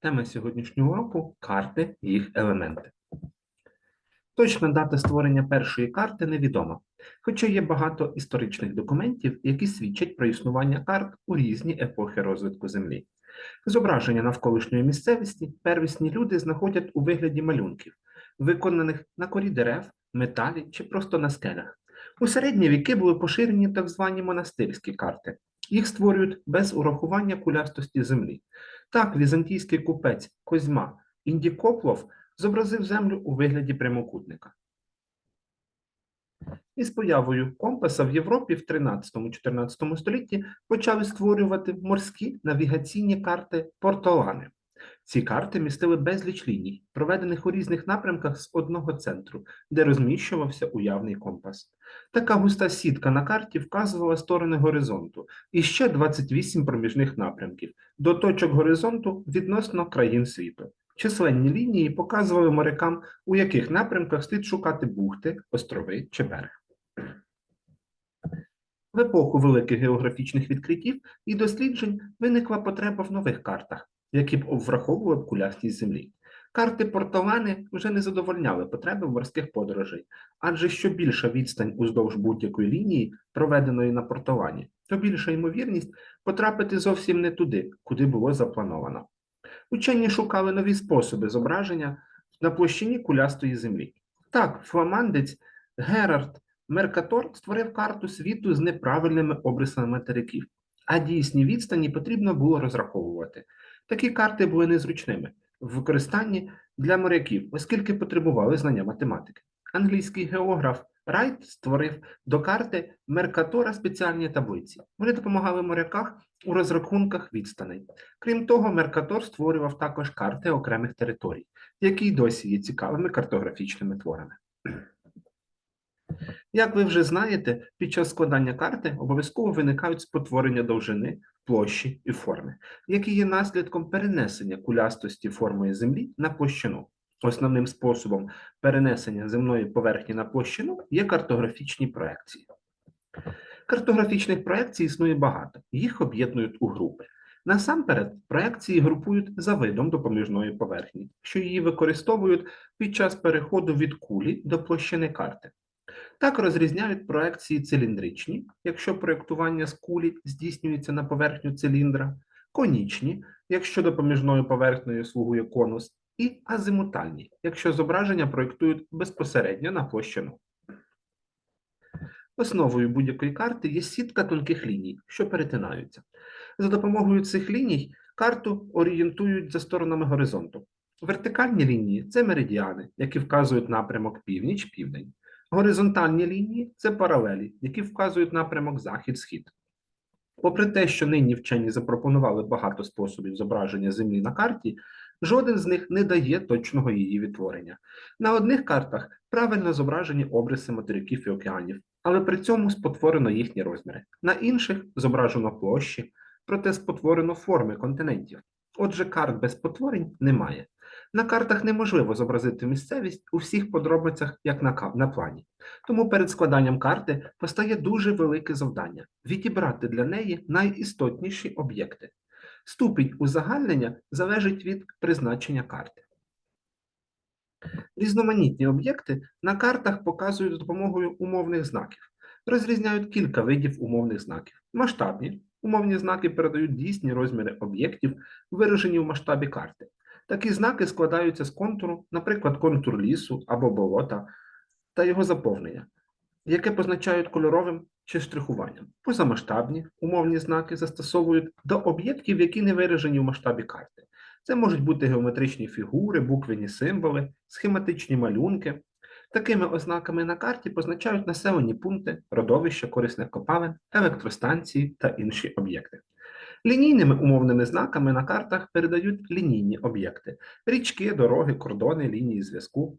Тема сьогоднішнього уроку карти і їх елементи. Точна дата створення першої карти невідома, хоча є багато історичних документів, які свідчать про існування карт у різні епохи розвитку Землі. Зображення навколишньої місцевості первісні люди знаходять у вигляді малюнків, виконаних на корі дерев, металі чи просто на скелях. У середні віки були поширені так звані монастирські карти. Їх створюють без урахування кулястості землі. Так, візантійський купець Козьма Індікоплов зобразив землю у вигляді прямокутника. Із появою компаса в Європі в 13-14 столітті почали створювати морські навігаційні карти портолани. Ці карти містили безліч ліній, проведених у різних напрямках з одного центру, де розміщувався уявний компас. Така густа сітка на карті вказувала сторони горизонту і ще 28 проміжних напрямків до точок горизонту відносно країн світу. Численні лінії показували морякам, у яких напрямках слід шукати бухти, острови чи берег. В епоху великих географічних відкриттів і досліджень виникла потреба в нових картах, які б враховували кулястість землі. Карти портолани вже не задовольняли потреби морських подорожей, адже що більша відстань уздовж будь-якої лінії, проведеної на портолані, то більша ймовірність потрапити зовсім не туди, куди було заплановано. Учені шукали нові способи зображення на площині кулястої землі. Так, фламандець Герард Меркатор створив карту світу з неправильними обрисами материків, а дійсні відстані потрібно було розраховувати. Такі карти були незручними в використанні для моряків, оскільки потребували знання математики. Англійський географ Райт створив до карти Меркатора спеціальні таблиці. Вони допомагали моряках у розрахунках відстаней. Крім того, Меркатор створював також карти окремих територій, які й досі є цікавими картографічними творами. Як ви вже знаєте, під час складання карти обов'язково виникають спотворення довжини, площі і форми, які є наслідком перенесення кулястості форми Землі на площину. Основним способом перенесення земної поверхні на площину є картографічні проекції. Картографічних проекцій існує багато, їх об'єднують у групи. Насамперед, проекції групують за видом допоміжної поверхні, що її використовують під час переходу від кулі до площини карти. Так розрізняють проекції циліндричні, якщо проєктування з кулі здійснюється на поверхню циліндра, конічні, якщо допоміжною поверхнею слугує конус, і азимутальні, якщо зображення проєктують безпосередньо на площину. Основою будь-якої карти є сітка тонких ліній, що перетинаються. За допомогою цих ліній карту орієнтують за сторонами горизонту. Вертикальні лінії це меридіани, які вказують напрямок північ-південь. Горизонтальні лінії це паралелі, які вказують напрямок захід-схід. Попри те, що нині вчені запропонували багато способів зображення Землі на карті, жоден з них не дає точного її відтворення. На одних картах правильно зображені обриси материків і океанів, але при цьому спотворено їхні розміри. На інших зображено площі, проте спотворено форми континентів. Отже, карт без спотворень немає. На картах неможливо зобразити місцевість у всіх подробицях, як на, на плані. Тому перед складанням карти постає дуже велике завдання відібрати для неї найістотніші об'єкти. Ступінь узагальнення залежить від призначення карти. Різноманітні об'єкти на картах показують за допомогою умовних знаків. Розрізняють кілька видів умовних знаків. Масштабні умовні знаки передають дійсні розміри об'єктів, виражені в масштабі карти. Такі знаки складаються з контуру, наприклад, контур лісу або болота та його заповнення, яке позначають кольоровим чи штрихуванням. Позамасштабні умовні знаки застосовують до об'єктів, які не виражені в масштабі карти. Це можуть бути геометричні фігури, буквені символи, схематичні малюнки. Такими ознаками на карті позначають населені пункти, родовища корисних копалин, електростанції та інші об'єкти. Лінійними умовними знаками на картах передають лінійні об'єкти: річки, дороги, кордони, лінії зв'язку.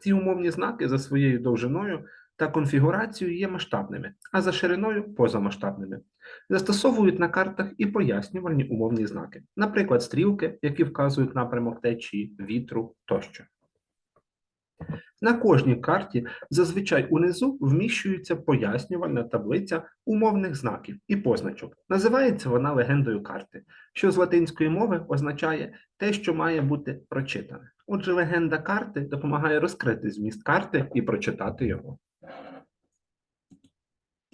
Ці умовні знаки за своєю довжиною та конфігурацією є масштабними, а за шириною позамасштабними. Застосовують на картах і пояснювальні умовні знаки, наприклад, стрілки, які вказують напрямок течії, вітру тощо. На кожній карті зазвичай унизу вміщується пояснювальна таблиця умовних знаків і позначок. Називається вона легендою карти, що з латинської мови означає те, що має бути прочитане. Отже, легенда карти допомагає розкрити зміст карти і прочитати його.